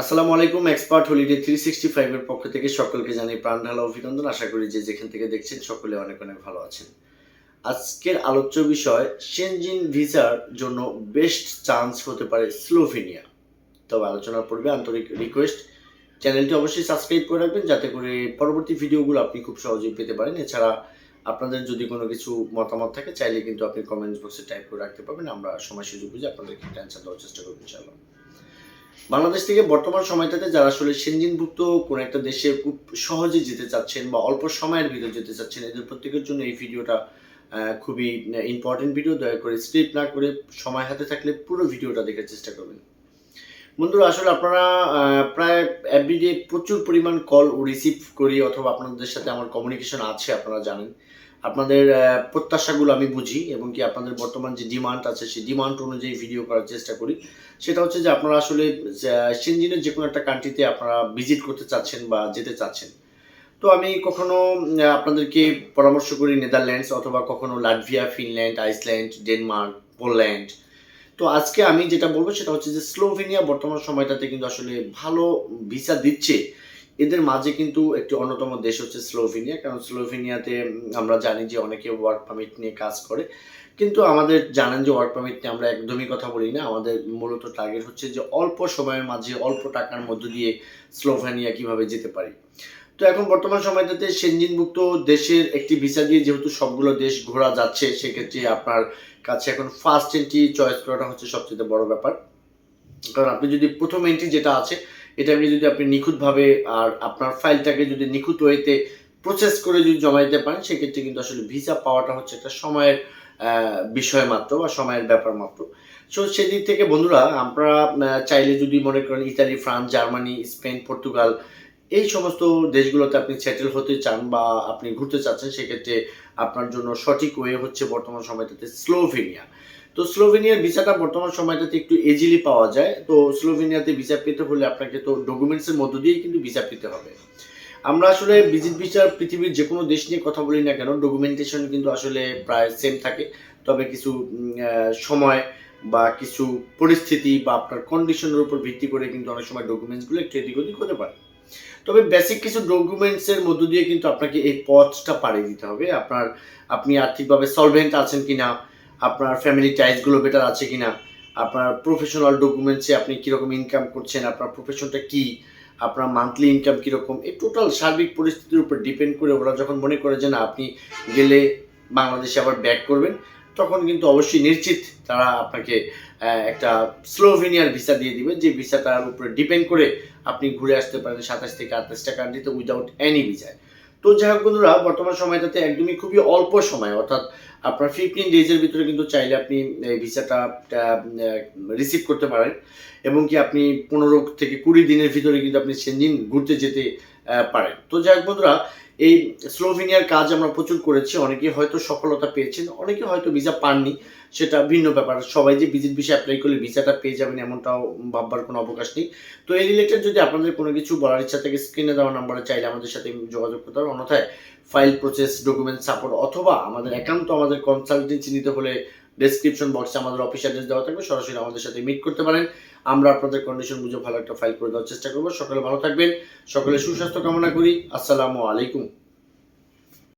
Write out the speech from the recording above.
আসসালামু আলাইকুম, expert holiday three sixty ফাইভের পক্ষ থেকে সকলকে জানাই প্রাণ ঢালা অভিনন্দন। আশা করি যে যেখান থেকে দেখছেন সকলে অনেক অনেক ভালো আছেন। আজকের আলোচ্য বিষয় সেনজিন ভিসার জন্য বেস্ট চান্স হতে পারে স্লোভেনিয়া তবে আলোচনার পূর্বে আন্তরিক রিকোয়েস্ট চ্যানেলটি অবশ্যই সাবস্ক্রাইব করে রাখবেন যাতে করে পরবর্তী ভিডিওগুলো আপনি খুব সহজেই পেতে পারেন। এছাড়া আপনাদের যদি কোনো কিছু মতামত থাকে, চাইলে কিন্তু আপনি কমেন্টস বক্সে টাইপ করে রাখতে পারবেন। আমরা সময় সুযোগ বুঝে আপনাদেরকে অ্যান্সার দেওয়ার চেষ্টা করব, ইনশাআল্লাহ। বাংলাদেশ থেকে বর্তমান সময়টাতে যারা আসলে সেনজিনভুক্ত কোনো একটা দেশে খুব সহজে যেতে চাচ্ছেন বা অল্প সময়ের ভিতরে যেতে চাচ্ছেন, এদের প্রত্যেকের জন্য এই ভিডিওটা খুবই ইম্পর্টেন্ট ভিডিও দয়া করে স্ক্রিপ্ট না করে সময় হাতে থাকলে পুরো ভিডিওটা দেখার চেষ্টা করবেন। বন্ধুরা, আসলে আপনারা প্রায় এভরিডে প্রচুর পরিমাণ কল রিসিভ করি অথবা আপনাদের সাথে আমার কমিউনিকেশন আছে, আপনারা জানেন। আপনাদের প্রত্যাশাগুলো আমি বুঝি এবং কি আপনাদের বর্তমান যে ডিমান্ড আছে, সেই ডিমান্ড অনুযায়ী ভিডিও করার চেষ্টা করি। সেটা হচ্ছে যে আপনারা আসলে সেনজিনের যে কোনো একটা কান্ট্রিতে আপনারা ভিজিট করতে চাচ্ছেন বা যেতে চাচ্ছেন। তো আমি কখনো আপনাদেরকে পরামর্শ করি নেদারল্যান্ডস অথবা কখনো Latvia Finland Iceland Denmark Poland তো আজকে আমি যেটা বলব সেটা হচ্ছে যে স্লোভেনিয়া বর্তমান সময়টাতে কিন্তু আসলে ভালো ভিসা দিচ্ছে। এদের মাঝে কিন্তু একটি অন্যতম দেশ হচ্ছে স্লোভেনিয়া, কারণ স্লোভেনিয়াতে আমরা জানি যে অনেকে ওয়ার্ক পারমিট নিয়ে কাজ করে। কিন্তু আমাদের জানেন যে ওয়ার্ক পারমিট নিয়ে আমরা একদমই কথা বলি না। আমাদের মূলত টার্গেট হচ্ছে যে অল্প সময়ের মাঝে, অল্প টাকার মধ্য দিয়ে স্লোভেনিয়া কীভাবে যেতে পারি। তো এখন বর্তমান সময়টাতে সেনজিনভুক্ত দেশের একটি ভিসা দিয়ে যেহেতু সবগুলো দেশ ঘোরা যাচ্ছে, সেক্ষেত্রে আপনার কাছে এখন ফার্স্ট এন্ট্রি চয়েস করাটা হচ্ছে সবচেয়ে বড় ব্যাপার। কারণ আপনি যদি প্রথম এন্ট্রি যেটা আছে এটা আপনি যদি আপনি নিখুঁতভাবে আর আপনার ফাইলটাকে যদি নিখুঁত ওয়েতে প্রসেস করে যদি জমা দিতে পারেন, সেক্ষেত্রে কিন্তু আসলে ভিসা পাওয়াটা হচ্ছে একটা সময়ের বিষয় মাত্র বা সময়ের ব্যাপার মাত্র। সো সেদিক থেকে বন্ধুরা, আমরা চাইলে যদি মনে করেন Italy France Germany Spain Portugal এই সমস্ত দেশগুলোতে আপনি সেটেল হতে চান বা আপনি ঘুরতে চাচ্ছেন, সেক্ষেত্রে আপনার জন্য সঠিক ওয়ে হচ্ছে বর্তমান সময়টাতে স্লোভেনিয়া তো স্লোভেনিয়ার ভিসাটা বর্তমান সময়টাতে একটু এজিলি পাওয়া যায়। তো স্লোভেনিয়াতে ভিসা পেতে হলে আপনাকে তো ডকুমেন্টসের মধ্য দিয়েই কিন্তু ভিসা পেতে হবে। আমরা আসলে ভিজিট ভিসার পৃথিবীর যে কোনো দেশ নিয়ে কথা বলি না কেন ডকুমেন্টেশন কিন্তু আসলে প্রায় সেম থাকে। তবে কিছু সময় বা কিছু পরিস্থিতি বা আপনার কন্ডিশনের উপর ভিত্তি করে কিন্তু অনেক সময় ডকুমেন্টসগুলো একটু এদিক ওদিক হতে পারে। তবে বেসিক কিছু ডকুমেন্টসের মধ্য দিয়ে কিন্তু আপনাকে এই পথটা পাড়ি দিতে হবে। আপনার, আপনি আর্থিকভাবে সলভেন্ট আছেন কিনা, আপনার ফ্যামিলি টাইজগুলো বেটার আছে কিনা, আপনার প্রফেশনাল ডকুমেন্টসে আপনি কীরকম ইনকাম করছেন, আপনার প্রফেশনটা কি, আপনার মান্থলি ইনকাম কীরকম, এই টোটাল সার্বিক পরিস্থিতির উপর ডিপেন্ড করে ওরা যখন মনে করে যে না, আপনি গেলে বাংলাদেশে আবার ব্যাক করবেন তখন কিন্তু অবশ্যই নিশ্চিত তারা আপনাকে একটা স্লোভেনিয়ার ভিসা দিয়ে দিবে। যে ভিসাটার উপরে ডিপেন্ড করে আপনি ঘুরে আসতে পারেন সাতাশ থেকে আঠাশটা কান্ট্রিতে উইদাউট এনি ভিসায় তো যাই হোক বন্ধুরা, বর্তমান সময়টাতে একদমই খুবই অল্প সময়, অর্থাৎ আপনার ফিফটিন ডেজের ভিতরে কিন্তু চাইলে আপনি ভিসাটা রিসিভ করতে পারেন। এবং কি আপনি পনেরো থেকে কুড়ি দিনের ভিতরে কিন্তু আপনি সেনজিন ঘুরতে যেতে পারেন। তো যাই হোক বন্ধুরা এই স্লোভেনিয়ার কাজ আমরা প্রচুর করেছি। অনেকে হয়তো সফলতা পেয়েছেন অনেকে হয়তো ভিসা পাননি। সেটা ভিন্ন ব্যাপার। সবাই যে ভিজিট ভিসা অ্যাপ্লাই করলে ভিসাটা পেয়ে যাবেন এমনটাও ভাববার কোনো অবকাশ নেই। তো এই রিলেটেড যদি আপনাদের কোনো কিছু বলার ইচ্ছা থেকে স্ক্রিনে দেওয়া নাম্বারে চাইলে আমাদের সাথে যোগাযোগ করতে হবে অন্যথায় ফাইল প্রসেস ডকুমেন্ট সাপোর্ট অথবা আমাদের একান্ত আমাদের কনসালটেন্সি নিতে হলে ডেসক্রিপশন বক্সে আমাদের অফিস অ্যাড্রেস দেওয়া থাকবে। সরাসরি আমাদের সাথে মিট করতে পারেন। আমরা আপনাদের কন্ডিশন বুঝে ভালো একটা ফাইল করে দেওয়ার চেষ্টা করব। সকলে ভালো থাকবেন, সকলে সুস্বাস্থ্য কামনা করি। আসসালামু আলাইকুম।